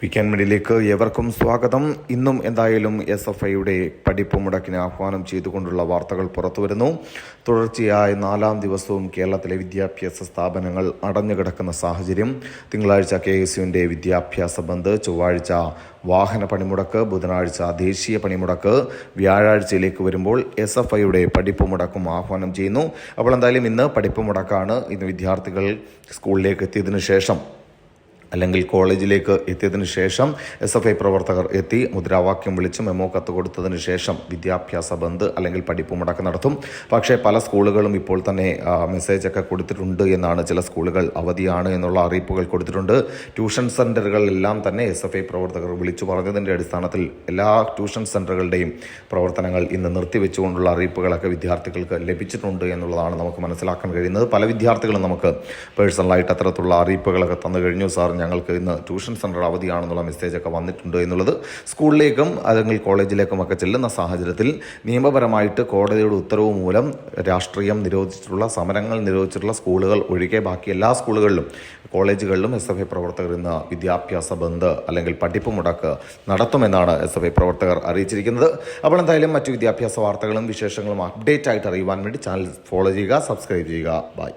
Weekend മീഡിയയിലേക്ക് ഏവർക്കും സ്വാഗതം. ഇന്നും എന്തായാലും എസ് എഫ് ഐയുടെ പഠിപ്പ് മുടക്കിന് ആഹ്വാനം ചെയ്തുകൊണ്ടുള്ള വാർത്തകൾ പുറത്തുവരുന്നു. തുടർച്ചയായ നാലാം ദിവസവും കേരളത്തിലെ വിദ്യാഭ്യാസ സ്ഥാപനങ്ങൾ അടഞ്ഞുകിടക്കുന്ന സാഹചര്യം. തിങ്കളാഴ്ച കെ എസ് യുവിന്റെ വിദ്യാഭ്യാസ ബന്ദ് ചൊവ്വാഴ്ച വാഹന പണിമുടക്ക് ബുധനാഴ്ച ദേശീയ പണിമുടക്ക്. വ്യാഴാഴ്ചയിലേക്ക് വരുമ്പോൾ എസ് എഫ് ഐയുടെ പഠിപ്പ് മുടക്കും ആഹ്വാനം ചെയ്യുന്നു. അപ്പോൾ എന്തായാലും ഇന്ന് പഠിപ്പ് മുടക്കാണ് ഇന്ന് വിദ്യാർത്ഥികൾ സ്കൂളിലേക്ക് എത്തിയതിനു ശേഷം. അല്ലെങ്കിൽ കോളേജിലേക്ക് എത്തിയതിന് ശേഷം എസ് എഫ് ഐ പ്രവർത്തകർ എത്തി മുദ്രാവാക്യം വിളിച്ച് മെമ്മോ കത്ത് കൊടുത്തതിന് ശേഷം വിദ്യാഭ്യാസ ബന്ദ് അല്ലെങ്കിൽ പഠിപ്പ് മുടക്ക് നടത്തും. പക്ഷേ പല സ്കൂളുകളും ഇപ്പോൾ തന്നെ മെസ്സേജ് മെസ്സേജൊക്കെ കൊടുത്തിട്ടുണ്ട് എന്നാണ് ചില സ്കൂളുകൾ അവധിയാണ് എന്നുള്ള അറിയിപ്പുകൾ കൊടുത്തിട്ടുണ്ട്. ട്യൂഷൻ സെന്ററുകളെല്ലാം തന്നെ എസ് എഫ് ഐ പ്രവർത്തകർ വിളിച്ചു പറഞ്ഞതിന്റെ അടിസ്ഥാനത്തിൽ എല്ലാ ട്യൂഷൻ സെന്ററുകളുടെയും പ്രവർത്തനങ്ങൾ ഇന്ന് നിർത്തിവെച്ചുകൊണ്ടുള്ള അറിയിപ്പുകളൊക്കെ വിദ്യാർത്ഥികൾക്ക് ലഭിച്ചിട്ടുണ്ട് എന്നുള്ളതാണ് നമുക്ക് മനസ്സിലാക്കാൻ കഴിയുന്നത്. പല വിദ്യാർത്ഥികളും നമുക്ക് പേഴ്സണലായിട്ട് അത്തരത്തിലുള്ള അറിയിപ്പുകളൊക്കെ തന്നു കഴിഞ്ഞു. സാർ ഞങ്ങൾക്ക് ഇന്ന് ട്യൂഷൻ സെന്റർ അവധിയാണെന്നുള്ള മെസ്സേജൊക്കെ വന്നിട്ടുണ്ട് എന്നുള്ളത് സ്കൂളിലേക്കും അല്ലെങ്കിൽ കോളേജിലേക്കും ഒക്കെ ചെല്ലുന്ന സാഹചര്യത്തിൽ നിയമപരമായിട്ട് കോടതിയുടെ ഉത്തരവ് മൂലം രാഷ്ട്രീയം നിരോധിച്ചിട്ടുള്ള സമരങ്ങൾ നിരോധിച്ചിട്ടുള്ള സ്കൂളുകൾ ഒഴികെ ബാക്കി എല്ലാ സ്കൂളുകളിലും കോളേജുകളിലും എസ് എഫ് ഐ പ്രവർത്തകർ ഇന്ന് വിദ്യാഭ്യാസ ബന്ദ് അല്ലെങ്കിൽ പഠിപ്പ് മുടക്ക് നടത്തുമെന്നാണ് എസ് എഫ് ഐ പ്രവർത്തകർ അറിയിച്ചിരിക്കുന്നത്. അപ്പോൾ എന്തായാലും മറ്റു വിദ്യാഭ്യാസ വാർത്തകളും വിശേഷങ്ങളും അപ്ഡേറ്റ് ആയിട്ട് അറിയുവാൻ വേണ്ടി ചാനൽ ഫോളോ ചെയ്യുക സബ്സ്ക്രൈബ് ചെയ്യുക. ബൈ.